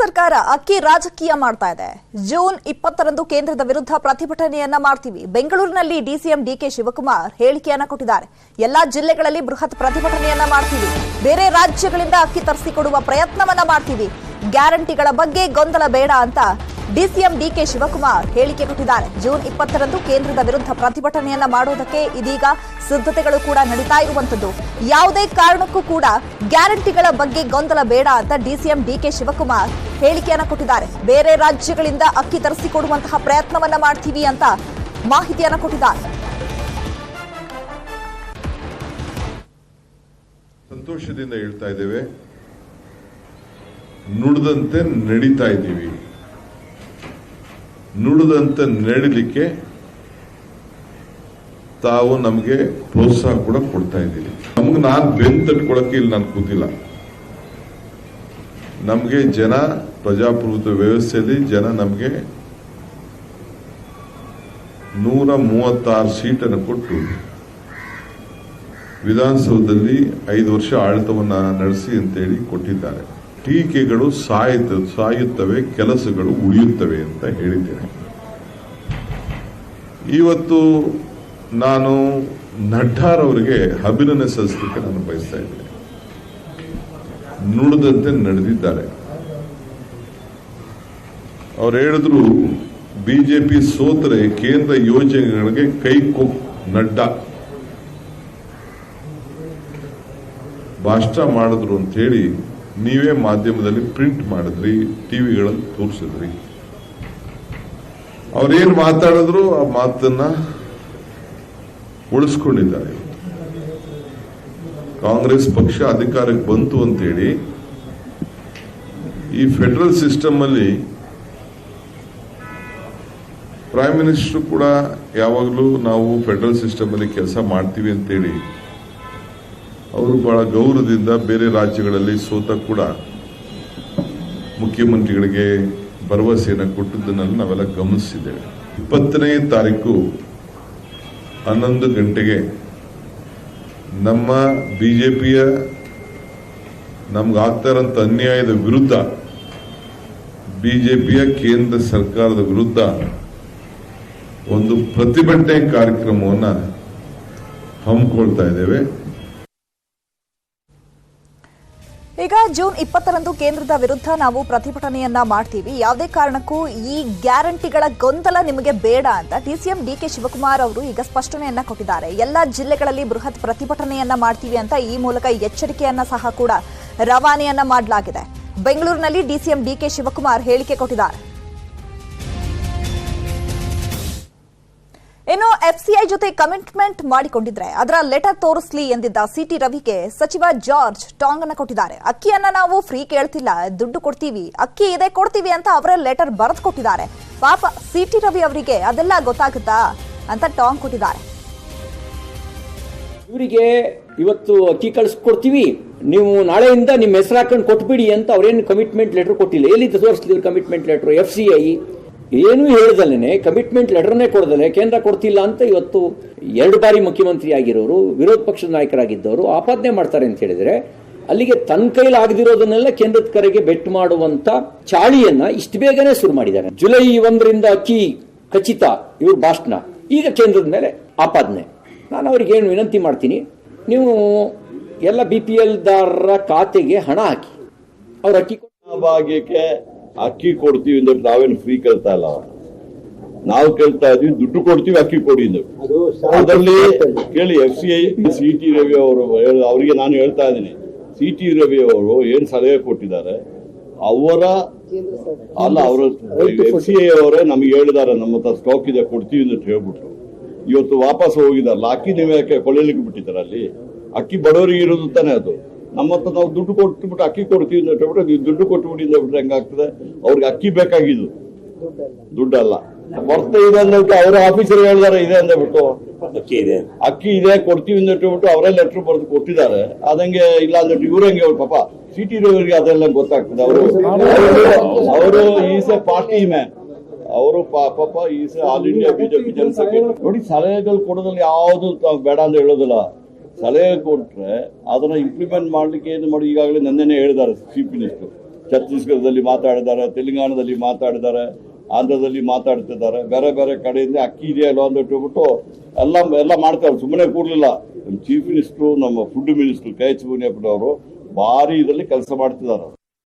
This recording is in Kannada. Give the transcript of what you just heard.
ಸರ್ಕಾರ ಅಕ್ಕಿ ರಾಜಕೀಯ ಮಾಡ್ತಾ ಇದೆ. ಜೂನ್ ಇಪ್ಪತ್ತರಂದು ಕೇಂದ್ರದ ವಿರುದ್ಧ ಪ್ರತಿಭಟನೆಯನ್ನ ಮಾಡ್ತೀವಿ. ಬೆಂಗಳೂರಿನಲ್ಲಿ ಡಿಸಿಎಂ ಡಿಕೆ ಶಿವಕುಮಾರ್ ಹೇಳಿಕೆಯನ್ನ ಕೊಟ್ಟಿದ್ದಾರೆ. ಎಲ್ಲಾ ಜಿಲ್ಲೆಗಳಲ್ಲಿ ಬೃಹತ್ ಪ್ರತಿಭಟನೆಯನ್ನ ಮಾಡ್ತೀವಿ. ಬೇರೆ ರಾಜ್ಯಗಳಿಂದ ಅಕ್ಕಿ ತರಿಸಿಕೊಡುವ ಪ್ರಯತ್ನವನ್ನ ಮಾಡ್ತೀವಿ. ಗ್ಯಾರಂಟಿಗಳ ಬಗ್ಗೆ ಗೊಂದಲ ಬೇಡ ಅಂತ ಡಿಸಿಎಂ ಡಿಕೆ ಶಿವಕುಮಾರ್ ಹೇಳಿಕೆ ಕೊಟ್ಟಿದ್ದಾರೆ. ಜೂನ್ ಇಪ್ಪತ್ತರಂದು ಕೇಂದ್ರದ ವಿರುದ್ಧ ಪ್ರತಿಭಟನೆಯನ್ನ ಮಾಡೋದಕ್ಕೆ ಇದೀಗ ಸಿದ್ಧತೆಗಳು ಕೂಡ ನಡೀತಾ ಇರುವಂತದ್ದು ಯಾವುದೇ ಕಾರಣಕ್ಕೂ ಕೂಡ ಗ್ಯಾರಂಟಿಗಳ ಬಗ್ಗೆ ಗೊಂದಲ ಬೇಡ ಅಂತ ಡಿಸಿಎಂ ಡಿಕೆ ಶಿವಕುಮಾರ್ ಹೇಳಿಕೆಯನ್ನ ಕೊಟ್ಟಿದ್ದಾರೆ. ಬೇರೆ ರಾಜ್ಯಗಳಿಂದ ಅಕ್ಕಿ ತರಿಸಿಕೊಡುವಂತಹ ಪ್ರಯತ್ನವನ್ನ ಮಾಡ್ತೀವಿ ಅಂತ ಮಾಹಿತಿಯನ್ನ ಕೊಟ್ಟಿದ್ದಾರೆ. ಸಂತೋಷದಿಂದ ಹೇಳ್ತಾ ಇದ್ದೇವೆ. ನುಡಿದಂತೆ ನಡೀತಾ ಇದ್ದೀವಿ. ನುಡಿದಂತೆ ನಡಿಲಿಕ್ಕೆ ತಾವು ನಮಗೆ ಪ್ರೋತ್ಸಾಹ ಕೂಡ ಕೊಡ್ತಾ ಇದ್ದೀರಿ. ನಮ್ಗೆ ನಾನು ಬೆನ್ ತಟ್ಕೊಳಕ್ಕೆ ಇಲ್ಲಿ ನಾನು ಕೂತಿಲ್ಲ. ನಮಗೆ ಜನ ಪ್ರಜಾಪ್ರಭುತ್ವ ವ್ಯವಸ್ಥೆಯಲ್ಲಿ ಜನ ನಮಗೆ ನೂರ ಮೂವತ್ತಾರು ಸೀಟನ್ನು ಕೊಟ್ಟು ವಿಧಾನಸೌಧದಲ್ಲಿ ಐದು ವರ್ಷ ಆಡಳಿತವನ್ನು ನಡೆಸಿ ಅಂತೇಳಿ ಕೊಟ್ಟಿದ್ದಾರೆ. ಟೀಕೆಗಳು ಸಾಯುತ್ತ ಸಾಯುತ್ತವೆ, ಕೆಲಸಗಳು ಉಳಿಯುತ್ತವೆ ಅಂತ ಹೇಳಿದ್ದೇನೆ. ಇವತ್ತು ನಾನು ನಡ್ಡಾರ್ ಅವರಿಗೆ ಅಭಿನಂದನೆ ಸಲ್ಲಿಸಲಿಕ್ಕೆ ನಾನು ಬಯಸ್ತಾ ಇದ್ದೇನೆ. ನುಡಿದಂತೆ ನಡೆದಿದ್ದಾರೆ. ಅವ್ರು ಹೇಳಿದ್ರು, ಬಿಜೆಪಿ ಸೋತರೆ ಕೇಂದ್ರ ಯೋಜನೆಗಳಿಗೆ ಕೈ ಕೊ ನಡ್ಡಾ. ಭಾಷಣ ಮಾಡಿದ್ರು ಅಂತ ಹೇಳಿ ನೀವೇ ಮಾಧ್ಯಮದಲ್ಲಿ ಪ್ರಿಂಟ್ ಮಾಡಿದ್ರಿ ಟಿವಿಗಳಲ್ಲಿ ತೋರಿಸಿದ್ರಿ. ಅವ್ರೇನ್ ಮಾತಾಡಿದ್ರು ಆ ಮಾತನ್ನ ಉಳಿಸ್ಕೊಂಡಿದ್ದಾರೆ. ಕಾಂಗ್ರೆಸ್ ಪಕ್ಷ ಅಧಿಕಾರಕ್ಕೆ ಬಂತು ಅಂತೇಳಿ ಈ ಫೆಡರಲ್ ಸಿಸ್ಟಮ್ ಅಲ್ಲಿ ಪ್ರೈಮ್ ಮಿನಿಸ್ಟರ್ ಕೂಡ ಯಾವಾಗಲೂ ನಾವು ಫೆಡರಲ್ ಸಿಸ್ಟಮ್ ಅಲ್ಲಿ ಕೆಲಸ ಮಾಡ್ತೀವಿ ಅಂತೇಳಿ ಅವರು ಬಹಳ ಗೌರವದಿಂದ ಬೇರೆ ರಾಜ್ಯಗಳಲ್ಲಿ ಸೋತ ಕೂಡ ಮುಖ್ಯಮಂತ್ರಿಗಳಿಗೆ ಭರವಸೆಯನ್ನು ಕೊಟ್ಟದ್ದನ್ನೆಲ್ಲ ನಾವೆಲ್ಲ ಗಮನಿಸಿದ್ದೇವೆ. ಇಪ್ಪತ್ತನೇ ತಾರೀಕು ಹನ್ನೊಂದು ಗಂಟೆಗೆ ನಮ್ಮ ಬಿಜೆಪಿಯ ನಮ್ಗೆ ಆಗ್ತಾ ಇರೋಂಥ ಅನ್ಯಾಯದ ವಿರುದ್ಧ, ಬಿಜೆಪಿಯ ಕೇಂದ್ರ ಸರ್ಕಾರದ ವಿರುದ್ಧ ಒಂದು ಪ್ರತಿಭಟನೆ ಕಾರ್ಯಕ್ರಮವನ್ನು ಹಮ್ಮಿಕೊಳ್ತಾ ಇದ್ದೇವೆ. ಈಗ ಜೂನ್ ಇಪ್ಪತ್ತರಂದು ಕೇಂದ್ರದ ವಿರುದ್ಧ ನಾವು ಪ್ರತಿಭಟನೆಯನ್ನ ಮಾಡ್ತೀವಿ. ಯಾವುದೇ ಕಾರಣಕ್ಕೂ ಈ ಗ್ಯಾರಂಟಿಗಳ ಗೊಂದಲ ನಿಮಗೆ ಬೇಡ ಅಂತ ಡಿಸಿಎಂ ಡಿಕೆ ಶಿವಕುಮಾರ್ ಅವರು ಈಗ ಸ್ಪಷ್ಟನೆಯನ್ನ ಕೊಟ್ಟಿದ್ದಾರೆ. ಎಲ್ಲ ಜಿಲ್ಲೆಗಳಲ್ಲಿ ಬೃಹತ್ ಪ್ರತಿಭಟನೆಯನ್ನ ಮಾಡ್ತೀವಿ ಅಂತ ಈ ಮೂಲಕ ಎಚ್ಚರಿಕೆಯನ್ನ ಸಹ ಕೂಡ ರವಾನೆಯನ್ನ ಮಾಡಲಾಗಿದೆ. ಬೆಂಗಳೂರಿನಲ್ಲಿ ಡಿಸಿಎಂ ಡಿಕೆ ಶಿವಕುಮಾರ್ ಹೇಳಿಕೆ ಕೊಟ್ಟಿದ್ದಾರೆ. ಇನ್ನು ಎಫ್ಸಿಐ ಜೊತೆ ಕಮಿಟ್ಮೆಂಟ್ ಮಾಡಿಕೊಂಡಿದ್ರೆ ಅದರ ಲೆಟರ್ ತೋರಿಸ್ಲಿ ಎಂದಿದ್ದ ಸಿಟಿ ರವಿಗೆ ಸಚಿವ ಜಾರ್ಜ್ ಟಾಂಗ್ ಅನ್ನ ಕೊಟ್ಟಿದ್ದಾರೆ. ಅಕ್ಕಿಯನ್ನ ನಾವು ಫ್ರೀ ಕೇಳ್ತಿಲ್ಲ, ದುಡ್ಡು ಕೊಡ್ತೀವಿ, ಅಕ್ಕಿ ಇದೆ ಕೊಡ್ತೀವಿ ಅಂತ ಅವರೇ ಲೆಟರ್ ಬರೆದು ಕೊಟ್ಟಿದ್ದಾರೆ. ಪಾಪ ಸಿಟಿ ರವಿ ಅವರಿಗೆ ಅದೆಲ್ಲ ಗೊತ್ತಾಗುತ್ತಾ ಅಂತ ಟಾಂಗ್ ಕೊಟ್ಟಿದ್ದಾರೆ. ಇವರಿಗೆ ಇವತ್ತು ಅಕ್ಕಿ ಕಳಿಸ್ಕೊಡ್ತೀವಿ ನೀವು ನಾಳೆಯಿಂದ ನಿಮ್ಮ ಹೆಸರು ಹಾಕೊಂಡು ಕೊಟ್ಬಿಡಿ ಅಂತ ಅವ್ರೇನು ಕಮಿಟ್ಮೆಂಟ್ ಲೆಟರ್ ಕೊಟ್ಟಿಲ್ಲ. ಎಲ್ಲಿ ತೋರಿಸ್ಲಿ commitment letter? F C I ಏನೂ ಹೇಳ್ದಲ್ಲೇ ಕಮಿಟ್ಮೆಂಟ್ ಲೆಟರ್ನೇ ಕೊಡ್ದಲೆ, ಕೇಂದ್ರ ಕೊಡ್ತಿಲ್ಲ ಅಂತ ಇವತ್ತು ಎರಡು ಬಾರಿ ಮುಖ್ಯಮಂತ್ರಿ ಆಗಿರೋರು, ವಿರೋಧ ಪಕ್ಷದ ನಾಯಕರಾಗಿದ್ದವರು ಆಪಾದನೆ ಮಾಡ್ತಾರೆ ಅಂತ ಹೇಳಿದ್ರೆ, ಅಲ್ಲಿಗೆ ತನ್ನ ಕೈಲಿ ಆಗದಿರೋದನ್ನೆಲ್ಲ ಕೇಂದ್ರದ ಕರೆಗೆ ಬೆಟ್ ಮಾಡುವಂತ ಚಾಳಿಯನ್ನ ಇಷ್ಟು ಬೇಗನೆ ಶುರು ಮಾಡಿದ್ದಾರೆ. ಜುಲೈ ಒಂದರಿಂದ ಅಕ್ಕಿ, ಖಚಿತ, ಇವ್ರ ಭಾಷಣ. ಈಗ ಕೇಂದ್ರದ ಮೇಲೆ ಆಪಾದನೆ. ನಾನು ಅವ್ರಿಗೆ ಏನು ವಿನಂತಿ ಮಾಡ್ತೀನಿ, ನೀವು ಎಲ್ಲ ಬಿ ಪಿ ಎಲ್ದಾರರ ಖಾತೆಗೆ ಹಣ ಹಾಕಿ. ಅವ್ರ ಅಕ್ಕಿ ಭಾಗಕ್ಕೆ ಅಕ್ಕಿ ಕೊಡ್ತೀವಿ ಅಂದ್ರೆ ನಾವೇನು ಫ್ರೀ ಕೇಳ್ತಾ ಇಲ್ಲ? ನಾವು ಕೇಳ್ತಾ ಇದೀವಿ ದುಡ್ಡು ಕೊಡ್ತೀವಿ ಅಕ್ಕಿ ಕೊಡಿ ಅಂದ್ರೆ. ಅದರಲ್ಲಿ ಕೇಳಿ F C I C T Ravi ಅವರು ಅವರಿಗೆ ನಾನು ಹೇಳ್ತಾ ಇದ್ದೀನಿ. ಸಿ ಟಿ ರವಿ ಅವರು ಏನ್ ಸಲಹೆ ಕೊಟ್ಟಿದ್ದಾರೆ? ಅವರ ಅಲ್ಲ ಅವರು ಎಫ್ ಸಿ ಐ ಅವರೇ ನಮ್ಗೆ ಹೇಳಿದ್ದಾರೆ ನಮ್ಮ ಹತ್ರ ಸ್ಟಾಕ್ ಇದೆ ಕೊಡ್ತೀವಿ ಅಂತ ಹೇಳ್ಬಿಟ್ಟು ಇವತ್ತು ವಾಪಸ್ ಹೋಗಿದಾರಲ್ಲ ಅಕ್ಕಿ ನೀವು ಯಾಕೆ ಕೊಳ್ಳಲಿಕ್ಕೆ ಬಿಟ್ಟಿದ್ದಾರೆ ಅಲ್ಲಿ? ಅಕ್ಕಿ ಬಡವರಿಗೆ ಇರೋದು ತಾನೇ ಅದು. ನಮ್ಮ ಹತ್ರ ನಾವು ದುಡ್ಡು ಕೊಟ್ಬಿಟ್ಟು ಅಕ್ಕಿ ಕೊಡ್ತೀವಿ ಅಂತ ಹೇಳ್ಬಿಟ್ಟು ನೀವು ದುಡ್ಡು ಕೊಟ್ಬಿಡಿ ಅಂತ ಬಿಟ್ರೆ ಹೆಂಗಾಗ್ತದೆ ಅವ್ರಿಗೆ ಅಕ್ಕಿ ಬೇಕಾಗಿದ್ದು. ದುಡ್ಡಲ್ಲ. ಬರ್ತಾ ಇದೆ ಅಂದ್ಬಿಟ್ಟು ಅವರ ಆಫೀಸರ್ ಹೇಳಿದಾರೆ? ಇದೆ ಅಂದ್ಬಿಟ್ಟು. ಅಕ್ಕಿ ಇದೆ. ಅಕ್ಕಿ ಇದೆ ಕೊಡ್ತೀವಿ ಅಂತ ಹೇಳ್ಬಿಟ್ಟು ಅವರೇ ಲೆಟ್ರ್ ಬರೆದು ಕೊಟ್ಟಿದ್ದಾರೆ. ಅದಂಗೆ ಇಲ್ಲ ಅಂದ್ಬಿಟ್ಟು ಹೆಂಗೆ ಅವ್ರು ಪಾಪ? ಸಿಟಿ ರವರಿಗೆ ಅದೆಲ್ಲ ಗೊತ್ತಾಗ್ತದೆ. ಅವರು ಅವರು ಈಸ್ ಎ ಪಾರ್ಟಿ ಮ್ಯಾನ್ ಅವರು ಪಾಪ ಈಸ್ ಆಲ್ ಇಂಡಿಯಾ ಬಿಜೆಪಿ ಜನಸಂಖ್ಯೆ ನೋಡಿ ಸಲಹೆಗಳು ಕೊಡೋದ್ರಲ್ಲಿ ಯಾವುದು ಬೇಡ ಅಂತ ಹೇಳೋದಿಲ್ಲ. ಸಲಹೆ ಕೊಟ್ಟರೆ ಅದನ್ನು ಇಂಪ್ಲಿಮೆಂಟ್ ಮಾಡಲಿಕ್ಕೆ ಏನು ಮಾಡಿ? ಈಗಾಗಲೇ ನನ್ನೇನೆ ಹೇಳಿದ್ದಾರೆ ಚೀಫ್ ಮಿನಿಸ್ಟರ್ ಛತ್ತೀಸ್ಗಢದಲ್ಲಿ ಮಾತಾಡಿದ್ದಾರೆ, ತೆಲಂಗಾಣದಲ್ಲಿ ಮಾತಾಡಿದ್ದಾರೆ, ಆಂಧ್ರದಲ್ಲಿ ಮಾತಾಡ್ತಿದ್ದಾರೆ. ಬೇರೆ ಬೇರೆ ಕಡೆಯಿಂದ ಅಕ್ಕಿ ಇದೆಯಲ್ಲ ಅಂತ ಹೇಳ್ಬಿಟ್ಟು ಎಲ್ಲ ಎಲ್ಲ ಮಾಡ್ತಾರೆ. ಸುಮ್ಮನೆ ಕೂರ್ಲಿಲ್ಲ. ನಮ್ಮ ಚೀಫ್ ಮಿನಿಸ್ಟ್ರು ನಮ್ಮ ಫುಡ್ ಮಿನಿಸ್ಟ್ರು ಕೆ ಎಚ್ ಮುನಿಯಪ್ಪನವರು ಭಾರಿ ಇದರಲ್ಲಿ ಕೆಲಸ ಮಾಡ್ತಿದ್ದಾರೆ.